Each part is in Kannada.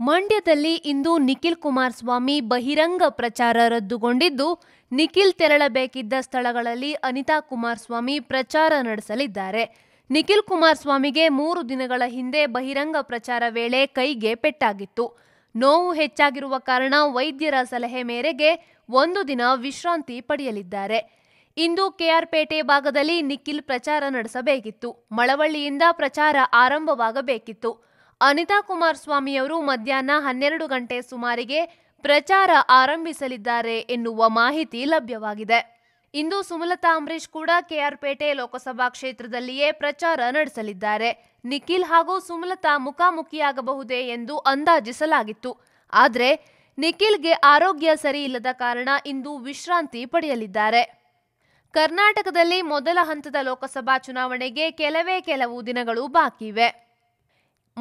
ಮಂಡ್ಯದಲ್ಲಿ ಇಂದು ನಿಖಿಲ್ ಕುಮಾರಸ್ವಾಮಿ ಬಹಿರಂಗ ಪ್ರಚಾರ ರದ್ದುಗೊಂಡಿದ್ದು, ನಿಖಿಲ್ ತೆರಳಬೇಕಿದ್ದ ಸ್ಥಳಗಳಲ್ಲಿ ಅನಿತಾ ಕುಮಾರಸ್ವಾಮಿ ಪ್ರಚಾರ ನಡೆಸಲಿದ್ದಾರೆ. ನಿಖಿಲ್ ಕುಮಾರಸ್ವಾಮಿಗೆ ಮೂರು ದಿನಗಳ ಹಿಂದೆ ಬಹಿರಂಗ ಪ್ರಚಾರ ವೇಳೆ ಕೈಗೆ ಪೆಟ್ಟಾಗಿತ್ತು. ನೋವು ಹೆಚ್ಚಾಗಿರುವ ಕಾರಣ ವೈದ್ಯರ ಸಲಹೆ ಮೇರೆಗೆ ಒಂದು ದಿನ ವಿಶ್ರಾಂತಿ ಪಡೆಯಲಿದ್ದಾರೆ. ಇಂದು ಕೆಆರ್ಪೇಟೆ ಭಾಗದಲ್ಲಿ ನಿಖಿಲ್ ಪ್ರಚಾರ ನಡೆಸಬೇಕಿತ್ತು. ಮಳವಳ್ಳಿಯಿಂದ ಪ್ರಚಾರ ಆರಂಭವಾಗಬೇಕಿತ್ತು. ಅನಿತಾ ಕುಮಾರಸ್ವಾಮಿಯವರು ಮಧ್ಯಾಹ್ನ ಹನ್ನೆರಡು ಗಂಟೆ ಸುಮಾರಿಗೆ ಪ್ರಚಾರ ಆರಂಭಿಸಲಿದ್ದಾರೆ ಎನ್ನುವ ಮಾಹಿತಿ ಲಭ್ಯವಾಗಿದೆ. ಇಂದು ಸುಮಲತಾ ಅಂಬರೀಶ್ ಕೂಡ ಕೆಆರ್ಪೇಟೆ ಲೋಕಸಭಾ ಕ್ಷೇತ್ರದಲ್ಲಿಯೇ ಪ್ರಚಾರ ನಡೆಸಲಿದ್ದಾರೆ. ನಿಖಿಲ್ ಹಾಗೂ ಸುಮಲತಾ ಮುಖಾಮುಖಿಯಾಗಬಹುದೇ ಎಂದು ಅಂದಾಜಿಸಲಾಗಿತ್ತು. ಆದರೆ ನಿಖಿಲ್ಗೆ ಆರೋಗ್ಯ ಸರಿಯಿಲ್ಲದ ಕಾರಣ ಇಂದು ವಿಶ್ರಾಂತಿ ಪಡೆಯಲಿದ್ದಾರೆ. ಕರ್ನಾಟಕದಲ್ಲಿ ಮೊದಲ ಹಂತದ ಲೋಕಸಭಾ ಚುನಾವಣೆಗೆ ಕೆಲವೇ ಕೆಲವು ದಿನಗಳು ಬಾಕಿ ಇವೆ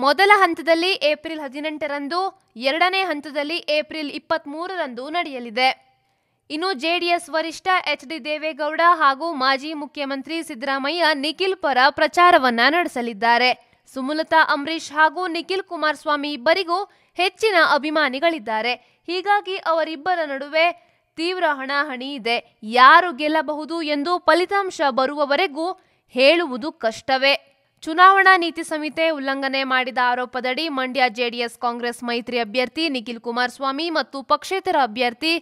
ಮೊದಲ ಹಂತದಲ್ಲಿ ಏಪ್ರಿಲ್ ಹದಿನೆಂಟರಂದು, ಎರಡನೇ ಹಂತದಲ್ಲಿ ಏಪ್ರಿಲ್ ಇಪ್ಪತ್ಮೂರರಂದು ನಡೆಯಲಿದೆ. ಇನ್ನು ಜೆಡಿಎಸ್ ವರಿಷ್ಠ ಎಚ್ ಡಿ ದೇವೇಗೌಡ ಹಾಗೂ ಮಾಜಿ ಮುಖ್ಯಮಂತ್ರಿ ಸಿದ್ದರಾಮಯ್ಯ ನಿಖಿಲ್ ಪರ ಪ್ರಚಾರವನ್ನ ನಡೆಸಲಿದ್ದಾರೆ. ಸುಮಲತಾ, ಅಂಬರೀಷ್ ಹಾಗೂ ನಿಖಿಲ್ ಕುಮಾರಸ್ವಾಮಿ ಇಬ್ಬರಿಗೂ ಹೆಚ್ಚಿನ ಅಭಿಮಾನಿಗಳಿದ್ದಾರೆ. ಹೀಗಾಗಿ ಅವರಿಬ್ಬರ ನಡುವೆ ತೀವ್ರ ಹಣಾಹಣಿ ಇದೆ. ಯಾರು ಗೆಲ್ಲಬಹುದು ಎಂದು ಫಲಿತಾಂಶ ಬರುವವರೆಗೂ ಹೇಳುವುದು ಕಷ್ಟವೇ. ಚುನಾವಣಾ ನೀತಿ ಸಂಹಿತೆ ಉಲ್ಲಂಘನೆ ಮಾಡಿದ ಆರೋಪದಡಿ ಮಂಡ್ಯ ಜೆಡಿಎಸ್ ಕಾಂಗ್ರೆಸ್ ಮೈತ್ರಿ ಅಭ್ಯರ್ಥಿ ನಿಖಿಲ್ ಕುಮಾರಸ್ವಾಮಿ ಮತ್ತು ಪಕ್ಷೇತರ ಅಭ್ಯರ್ಥಿ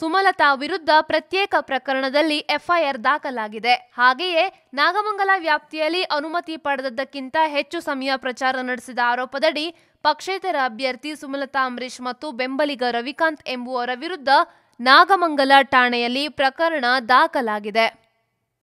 ಸುಮಲತಾ ವಿರುದ್ಧ ಪ್ರತ್ಯೇಕ ಪ್ರಕರಣದಲ್ಲಿ ಎಫ್ಐಆರ್ ದಾಖಲಾಗಿದೆ. ಹಾಗೆಯೇ ನಾಗಮಂಗಲ ವ್ಯಾಪ್ತಿಯಲ್ಲಿ ಅನುಮತಿ ಪಡೆದದ್ದಕ್ಕಿಂತ ಹೆಚ್ಚು ಸಮಯ ಪ್ರಚಾರ ನಡೆಸಿದ ಆರೋಪದಡಿ ಪಕ್ಷೇತರ ಅಭ್ಯರ್ಥಿ ಸುಮಲತಾ ಅಂಬರೀಶ್ ಮತ್ತು ಬೆಂಬಲಿಗ ರವಿಕಾಂತ್ ಎಂಬುವರ ವಿರುದ್ಧ ನಾಗಮಂಗಲ ಠಾಣೆಯಲ್ಲಿ ಪ್ರಕರಣ ದಾಖಲಾಗಿದೆ.